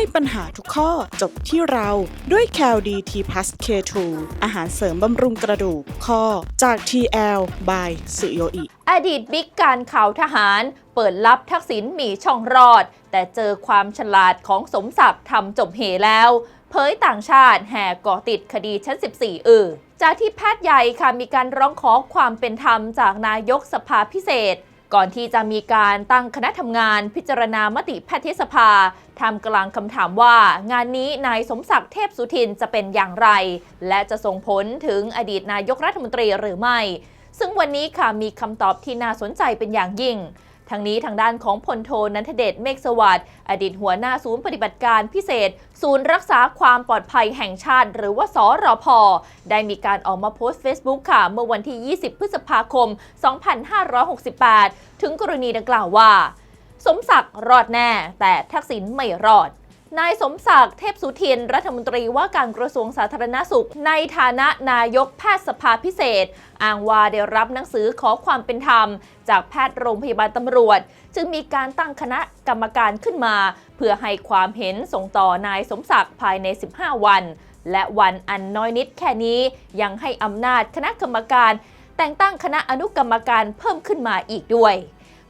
ให้ปัญหาทุกข้อจบที่เราด้วย c a l d t p l u s K2 อาหารเสริมบำรุงกระดูกข้อจาก TL by สุโยอิอดีตบิ๊กการข่าวทหาร เปิดลับทักษิณมีช่องรอด แต่เจอความฉลาดของสมศักดิ์ทำจบเหแล้วเผยต่างชาติแห่ก่อติดคดีชั้น 14 อือจากที่แพทย์ใหญ่ค่ะมีการร้องขอความเป็นธรรมจากนายกสภาพิเศษ ก่อนที่จะมีการตั้งคณะทำงานพิจารณามติแพทยสภาทำกลางคำถามว่า งานนี้นายสมศักดิ์เทพสุทินจะเป็นอย่างไร และจะส่งผลถึงอดีตนายกรัฐมนตรีหรือไม่ ซึ่งวันนี้ค่ะมีคำตอบที่น่าสนใจเป็นอย่างยิ่ง ทางนี้ทางด้านของพลโทนันทเดชเมฆสวัสดิ์อดีตหัวหน้าศูนย์ปฏิบัติการพิเศษ ศูนย์รักษาความปลอดภัยแห่งชาติ หรือว่าสรพได้มีการออกมาโพสต์ Facebook ค่ะ เมื่อวันที่ 20 พฤษภาคม 2568 ถึงกรณีดังกล่าวว่า สมศักดิ์รอดแน่ แต่ทักษิณไม่รอด นายสมศักดิ์เทพสุทิน รัฐมนตรีว่าการกระทรวงสาธารณสุข ในฐานะนายกแพทยสภาพิเศษ อ้างว่าได้รับหนังสือขอความเป็นธรรม จากแพทย์โรงพยาบาลตำรวจ จึงมีการตั้งคณะกรรมการขึ้นมา เพื่อให้ความเห็นส่งต่อนายสมศักดิ์ภายใน 15 วัน และวันอันน้อยนิดแค่นี้ยังให้อำนาจคณะกรรมการ แต่งตั้งคณะอนุกรรมการเพิ่มขึ้นมาอีกด้วย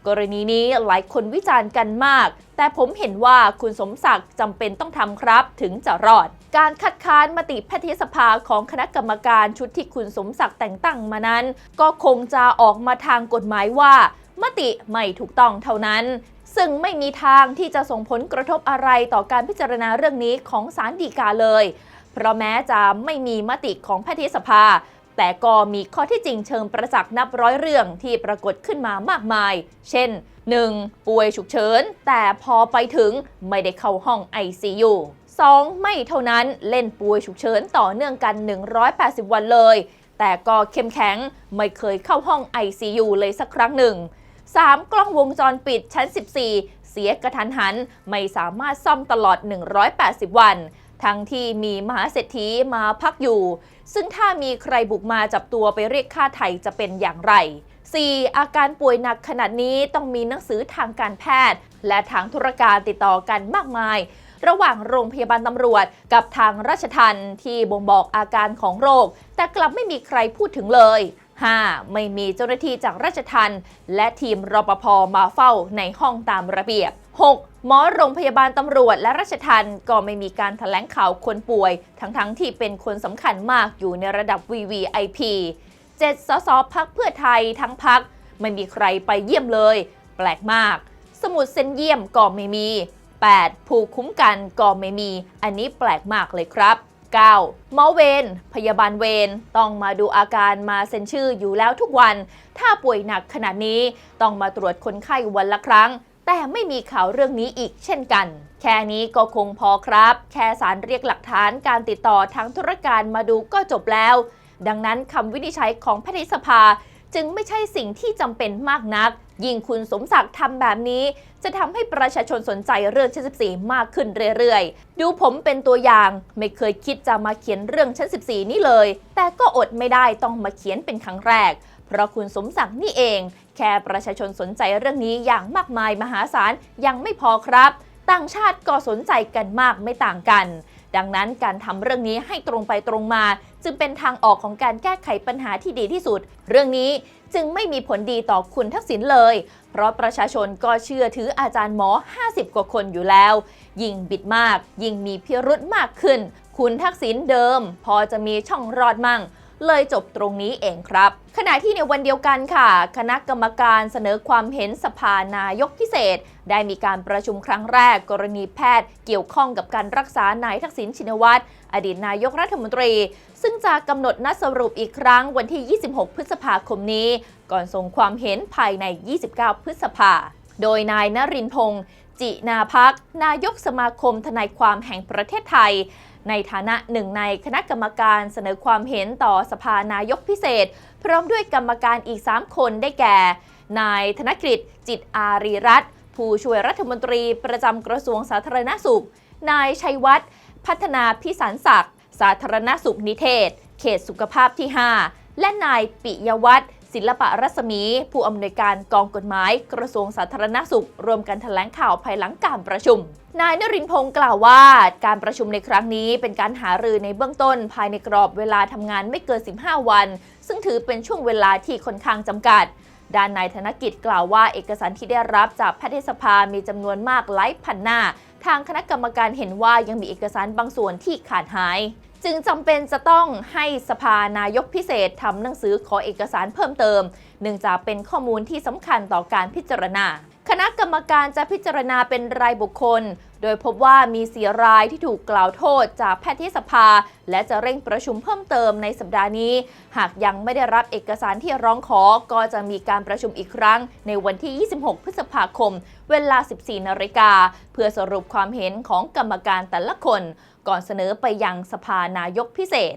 กรณีนี้หลายคนวิจารณ์กันมาก แต่ผมเห็นว่าคุณสมศักดิ์จำเป็นต้องทำครับถึงจะรอด การคัดค้านมติแพทยสภาของคณะกรรมการชุดที่คุณสมศักดิ์แต่งตั้งมานั้น ก็คงจะออกมาทางกฎหมายว่า มติไม่ถูกต้องเท่านั้น ซึ่งไม่มีทางที่จะส่งผลกระทบอะไรต่อการพิจารณาเรื่องนี้ของศาลฎีกาเลย เพราะแม้จะไม่มีมติของแพทยสภา แต่ก็มีข้อที่จริงเชิงประจักษ์นับร้อยเรื่องที่ปรากฏขึ้นมามากมาย เช่น 1. ป่วยฉุกเฉิน แต่พอไปถึงไม่ได้เข้าห้อง ICU 2. ไม่เท่านั้นเล่นป่วยฉุกเฉินต่อเนื่องกัน 180 วันเลย แต่ก็เข้มแข็งไม่เคยเข้าห้อง ICU เลยสักครั้งหนึ่ง 3. กล้องวงจรปิดชั้น 14 เสียกระทันหัน ไม่สามารถซ่อมตลอด 180 วัน ทั้งที่มีมหาเศรษฐีมาพักอยู่ ซึ่งถ้ามีใครบุกมาจับตัวไปเรียกค่าไถ่จะเป็นอย่างไร 4. อาการป่วยหนักขนาดนี้ต้องมีหนังสือทางการแพทย์ และทางธุรการติดต่อกันมากมาย ระหว่างโรงพยาบาลตำรวจกับทางราชทันที่บ่งบอกอาการของโรค แต่กลับไม่มีใครพูดถึงเลย 5. ไม่มีเจ้าหน้าที่จากราชทันและทีมรปภมาเฝ้าในห้องตามระเบียบ 6. หมอโรงพยาบาลตำรวจและราชทันก็ไม่มีการถแถลงข่าวคนป่วย ทั้งๆทที่เป็นคนสำคัญมากอยู่ในระดับ VVIP 7 สสพักเพื่อไทยทั้งพัก ไม่มีใครไปเยี่ยมเลย แปลกมาก สมุดเซ็นเยี่ยมก็ไม่มี 8. ผู้คุ้มกันก็ไม่มี อันนี้แปลกมากเลยครับ 9. หมอเวรพยาบาลเวรต้องมาดูอาการมาเซ็นชื่ออยู่แล้วทุกวัน ถ้าป่วยหนักขนาดนี้ต้องมาตรวจคนไข้วันละครั้ง แต่ไม่มีข่าวเรื่องนี้อีกเช่นกัน แค่นี้ก็คงพอครับ แค่สารเรียกหลักฐานการติดต่อทางธุรการมาดูก็จบแล้ว ดังนั้นคำวินิจฉัยของแพทยสภาจึงไม่ใช่สิ่งที่จำเป็นมากนัก ยิ่งคุณสมศักดิ์ทำแบบนี้ จะทำให้ประชาชนสนใจเรื่องชั้น 14 มากขึ้นเรื่อยๆ ดูผมเป็นตัวอย่าง ไม่เคยคิดจะมาเขียนเรื่องชั้น 14 นี่เลย แต่ก็อดไม่ได้ต้องมาเขียนเป็นครั้งแรก เพราะคุณสมศักดิ์นี่เอง แค่ประชาชนสนใจเรื่องนี้อย่างมากมายมหาศาลยังไม่พอครับ ต่างชาติก็สนใจกันมากไม่ต่างกัน ดังนั้นการทำเรื่องนี้ให้ตรงไปตรงมา จึงเป็นทางออกของการแก้ไขปัญหาที่ดีที่สุด เรื่องนี้จึงไม่มีผลดีต่อคุณทักษิณเลย เพราะประชาชนก็เชื่อถืออาจารย์หมอ 50 กว่าคนอยู่แล้ว ยิ่งบิดมาก ยิ่งมีพิรุธมากขึ้น คุณทักษิณเดิม พอจะมีช่องรอดมั่ง เลยจบตรงนี้เองครับ ขณะที่ในวันเดียวกันค่ะ คณะกรรมการเสนอความเห็นสภานายกพิเศษ ได้มีการประชุมครั้งแรก กรณีแพทย์เกี่ยวข้องกับการรักษานายทักษิณชินวัตรอดีตนายกรัฐมนตรี ซึ่งจะกำหนดนัดสรุปอีกครั้งวันที่ 26 พฤษภาคมนี้ ก่อนส่งความเห็นภายใน 29 พฤษภาโดยนายนรินพงศ์ จินาพัก นายกสมาคมทนายความแห่งประเทศไทย ในฐานะหนึ่งในคณะกรรมการเสนอความเห็นต่อสภานายกพิเศษ พร้อมด้วยกรรมการอีก 3 คนได้แก่ นายธนกฤษจิตอารีรัตน์ผู้ช่วยรัฐมนตรีประจำกระทรวงสาธารณสุข นายชัยวัฒน์พัฒนาพิสารศักดิ์สาธารณสุขนิเทศ เขตสุขภาพที่ 5 และนายปิยวัฒน์ ศิลปะรัศมี ผู้อำนวยการกองกฎหมาย กระทรวงสาธารณสุข รวมกันแถลงข่าวภายหลังการประชุม นายนรินพงศ์กล่าวว่า การประชุมในครั้งนี้เป็นการหารือในเบื้องต้นภายในกรอบเวลาทำงานไม่เกิน 15 วัน ซึ่งถือเป็นช่วงเวลาที่ค่อนข้างจำกัดด้านนายธนกิจกล่าวว่าเอกสารที่ได้รับจากแพทยสภามีจำนวนมากหลายพันหน้า ทางคณะกรรมการเห็นว่ายังมีเอกสารบางส่วนที่ขาดหาย จึงจำเป็นจะต้องให้สภานายกพิเศษทำหนังสือขอเอกสารเพิ่มเติม เนื่องจากเป็นข้อมูลที่สำคัญต่อการพิจารณา คณะกรรมการจะพิจารณาเป็นรายบุคคล โดยพบว่ามีสีรายที่ถูกกล่าวโทษจากแพทยสภา และจะเร่งประชุมเพิ่มเติมในสัปดาห์นี้ หากยังไม่ได้รับเอกสารที่ร้องขอก็จะมีการประชุมอีกครั้ง ในวันที่ 26 พฤษภาคม เวลา 14 นาฬิกา เพื่อสรุปความเห็นของกรรมการแต่ละคน ก่อนเสนอไปยังสภานายกพิเศษ